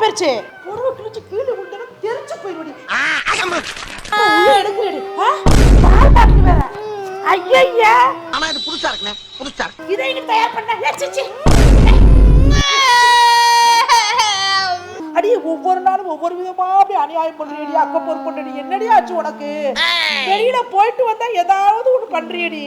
போயிருச்சு. புடவை கிழிச்சு கீழே விழுந்தா தெரிச்சு போயிடுடி உள்ள எடுக்கிறடி பால் பாக்கெட் வேற ஐயய்யா. ஆனா இது புதுசா இருக்குண்ணே. புதுசா இருக்கு. இதை இங்க தயார் பண்ண. அடி ஒவ்வொரு நாளும் ஒவ்வொரு விதமா அப்படி அநியாயம் பண்றியடி. அக்க பொறு பண்றடி என்னடி ஆச்சு உனக்கு? வெளியில போயிட்டு வந்தா ஏதாவது ஒண்ணு பண்றியடி.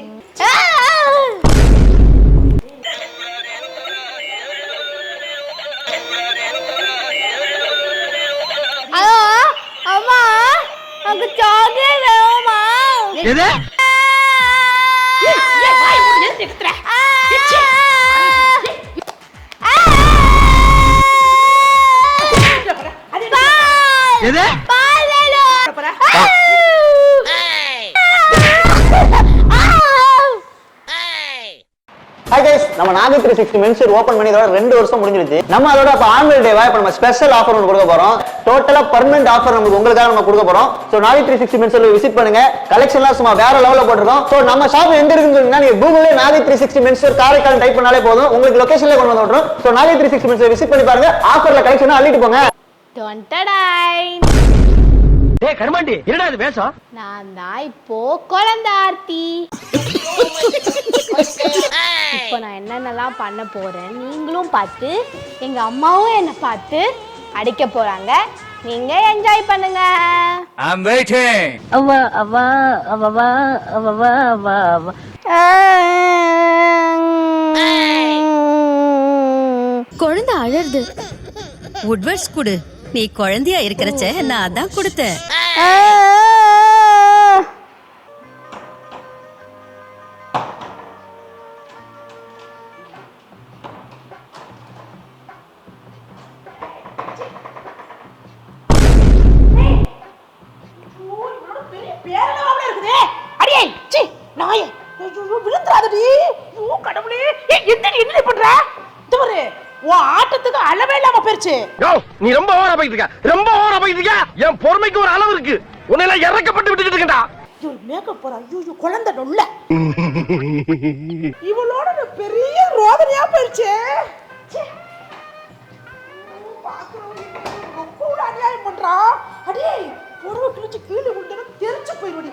எனக்கு சாக்லேட் வேணுமா? எது? பால். வேணும். கைஸ் நம்ம Nagai three sixty menswear open பண்ணி இதோட ரெண்டு வருஷம் முடிஞ்சிருச்சு. நம்ம அதோட இப்போ ஆனுவல் டேவா இப்போ நம்ம ஸ்பெஷல் ஆஃபர் ஒன்று கொடுக்க போறோம். டோட்டலா பர்மனெண்ட் ஆஃபர் நமக்கு உங்களுக்காக நம்ம கொடுக்க போறோம். So Nagai three sixty menswear visit பண்ணுங்க. கலெக்ஷன்லாம் சும்மா வேற லெவலில் போட்டிருக்கோம். ஸோ நம்ம ஷாப் எங்க இருக்குன்னு சொன்னீங்கன்னா நீங்க கூகுளே Nagai three sixty menswear Karaikal type பண்ணாலே போதும். உங்களுக்கு லொகேஷன்ல கொண்டு வந்து விட்டுரும். So Nagai three sixty menswear visit பண்ணி பாருங்க. ஆஃபர்ல கலெக்ஷன் அள்ளிட்டு போங்க. டேய் கருமாண்டி என்னடா இது வேஷம்? நான் தான் இப்போ குழந்தை ஆர்த்தி. இப்போ நான் என்னென்னலாம் பண்ண போறேன் நீங்களும் பார்த்து எங்க அம்மாவும் என்னை பார்த்து அடிக்க போறாங்க. நீங்க என்ஜாய் பண்ணுங்க. I'm waiting. அவா அவா அவவா அவவா. அவா அவா குழந்தை அழறது. உட்வர்ட்ஸ் கொடு. நீ குழந்தையா இருக்கிறச்ச நான் தான் கொடுத்தேன். என்னடி பண்ற? பாரு, உன் ஆட்டத்துக்கு அளவே இல்லாம போயிருச்சு. நீ ரொம்ப ஓவரா போயிட்டு இருக்க. ரொம்ப ஓவரா போயிட்டு இருக்க. என் பொறுமைக்கு ஒரு அளவு இருக்கு. உன்னை எல்லாம் இறக்கப்பட்டு விட்டுட்டு இருக்கேன்டா. ஐயோ, மேக்கப் போற ஐயோ குழந்தை நொல்ல. இவளோட பெரிய ரோதனையா போயிருச்சு. அநியாயம் பண்றா அடியே புடவை கிழிச்சு கீழே விழுந்தா தெரிச்சு போயிடுடி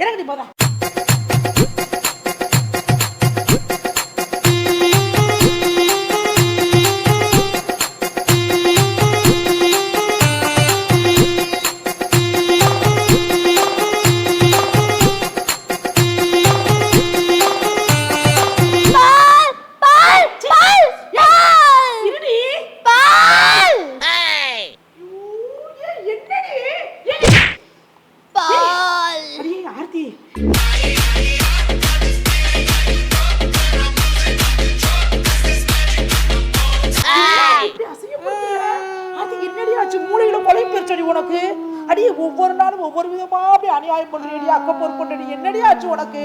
இறங்குடி போதா. ஒவ்வொரு நாளும் ஒவ்வொரு விதமா அப்படி அநியாயம் பண்றியடி அக்க பொறு பண்றடி என்னடி ஆச்சு உனக்கு?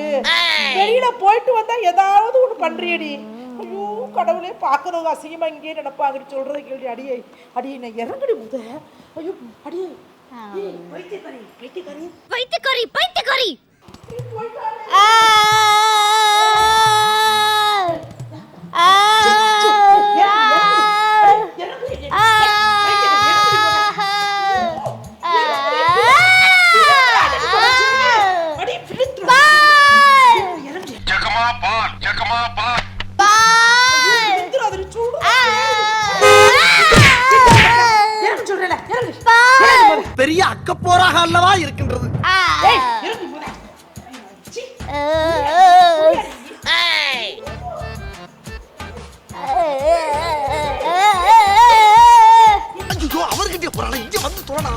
வெளியில போயிட்டு வந்தா ஏதாவது ஒண்ணு பண்றியடி. ஐயோ கடவுளே பாக்குறவங்க அசிங்கமா இங்கேயே நடப்பாங்க சொல்றதை கேள்வி அடியே அடியே நான் இறங்குடி முத. ஐயோ அடியே. பைத்தியக்காரி பைத்தியக்காரி. பைத்தியக்காரி பைத்தியக்காரி. அல்லவா இருக்கின்றது. அவர்கிட்ட போறாங்க இங்க வந்து தோணா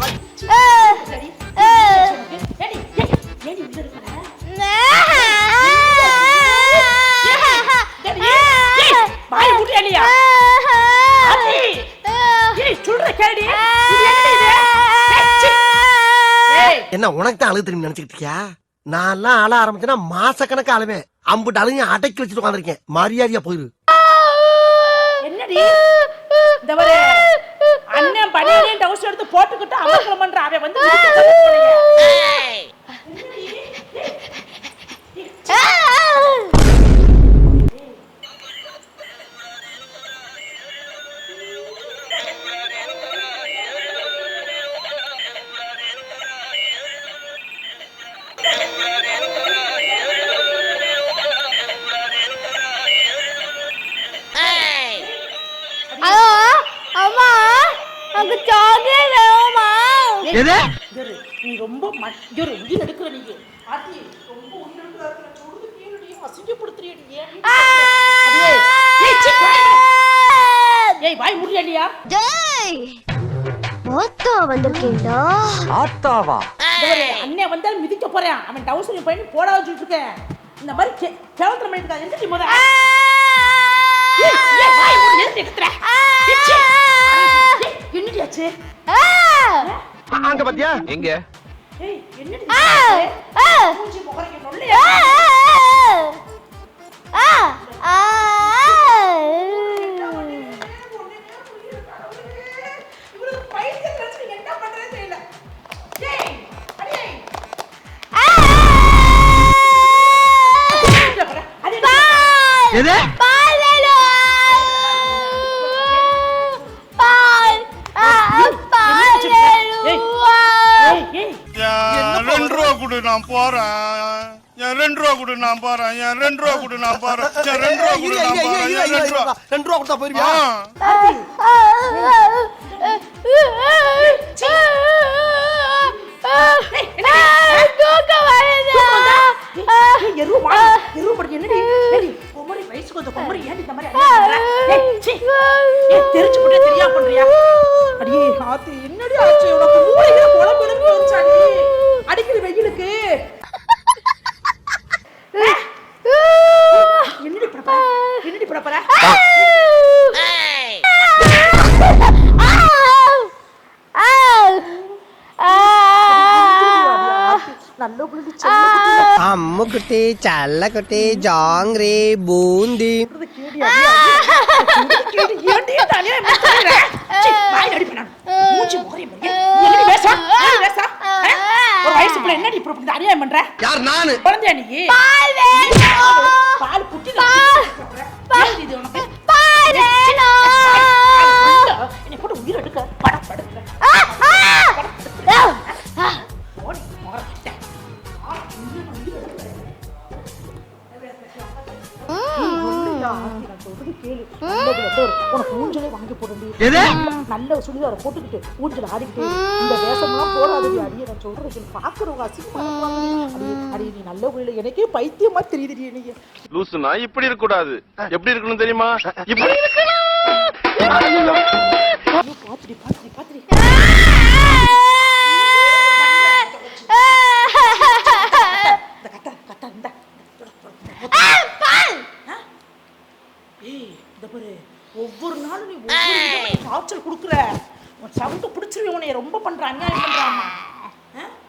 என்ன உனக்கு தான் அழுகு திரும்பி நினைச்சுக்கிட்டியா நான் எல்லாம் அழ ஆரம்பிச்சேன்னா மாசக்கணக்கு அழுவேன். அம்புட்டு அழுங்க அடக்கி வச்சுட்டு உட்காந்துருக்கேன் மரியாதையா போயிரு. என்னடி? இந்த ஒரு அண்ணன் எது? நீ ரொம்ப ம- இரு, உயிர் எடுக்கிற நீ. ஆத்தி ரொம்ப ஏன் ஏய், வாய் முடியலையா ஜெய் மொத்தா வந்திருக்கீங்களா அண்ணன் வந்தாலும் மிதிக்க போறேன். அவன் டவுசர் பையன் போட வச்சுட்டு இருக்கேன். இந்த மாதிரி கே- கேவலத்தனம் பண்ணிட்டு இருக்கான் எந்திரிச்சு முத என்னடி ஆச்சு அங்க பாத்தியா? எங்க? ஏய் கொடு நான் போறேன் என் ரெண்டு ரூபா கொடு நான் போறேன் என் ரெண்டு ரூபா கொடு நான் போறேன் என் ரெண்டு ரூபா கொடு நான் போறேன் என் ரெண்டு ரூபா ரெண்டு ரூபா கொடுத்தா போயிருவியா ஆ. தூக்கம் வருது ஏய், எருவு மாடு எருவு படுத்து என்னடி ஏடி குமரி வயசுக்கு வந்த குமரி ஏன் இந்த மாதிரி அநியாயம் பண்ற? ஏய் சீ ஏய் தெரிச்சு போட்டே தெரியாம பண்றியா அடியே ஆத்து என்னடி ஆச்சு உனக்கு மூளையில குழம்பு எழுப்பி வச்சாடி அடிக்கிற வெயிலுக்கு என்னடி படப்பற என்னடி படப்பற நல்ல புள்ளி அம்முக்குட்டி சல்லக்குட்டி ஜாங்கிரி பூந்தி கேடி கேடி ஏன்டி இந்த அநியாயம் பண்ற? சீ, வாயில அடிப்பேன் நான். மூஞ்சி முகரையும் பாரு. நீ என்னடி பேச? என்னடி பேச? ஆ? ஒரு வயசு பிள்ளை என்னடி இப்படி இந்த அநியாயம் பண்ற யார் நானு குழந்தையா நீ உனக்கு ஊஞ்சலே வாங்கி போடுண்டி எது? நல்ல சுடிதார போட்டுக்கிட்டு ஊஞ்சல் ஆடிக்கிட்டு இந்த வேஷம்லாம் போடாதடி அடியே நான் சொல்றது கேளு. பாக்குறவங்க அசிங்கமா நீ நல்ல புள்ள எனக்கே பைத்தியமா தெரியுதுடி நீ லூசுனா இப்படி இருக்க கூடாது எப்படி இருக்கணும் தெரியுமா? இப்படி ஐயோ, பாத்துடி பாத்துடி பாத்துடி இந்த கத்த கத்த இந்த ஏய் இந்த பாரு ஒவ்வொரு நாளும் நீ ஒவ்வொரு டார்ச்சர் கொடுக்குற. உன் சவுண்டு பிடிச்சிருவேன் உன்னை ரொம்ப பண்ற அநியாயம் பண்றாமா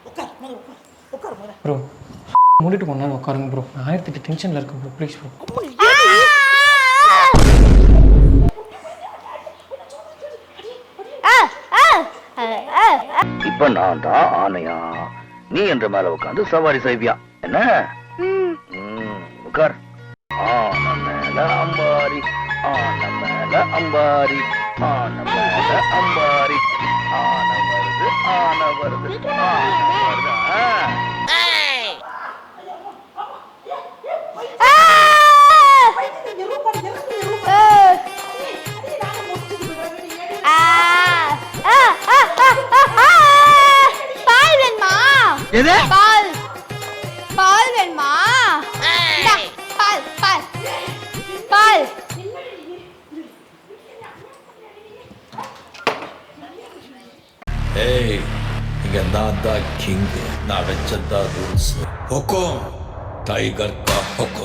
உட்கார் முத உட்கார். உட்கார் முத ப்ரோ மூடிட்டு கொஞ்ச நேரம் உட்காருங்க ப்ரோ நான் ஆயிரத்தி எட்டு டென்ஷனில் இருக்கேன் ப்ரோ ப்ளீஸ் ப்ரோ? இப்ப நான் தான் ஆனையா. நீ என்ற மேல உட்காந்து சவாரி செய்வியா. என்ன? ம், உட்கார். ஆன மேல அம்பாரி ஆன மேல அம்பாரி ஆன மேல அம்பாரி ஆன வருது ஆன வருது ஆன வருது da king, navet çadda rules. Hukum, tiger ka hukum.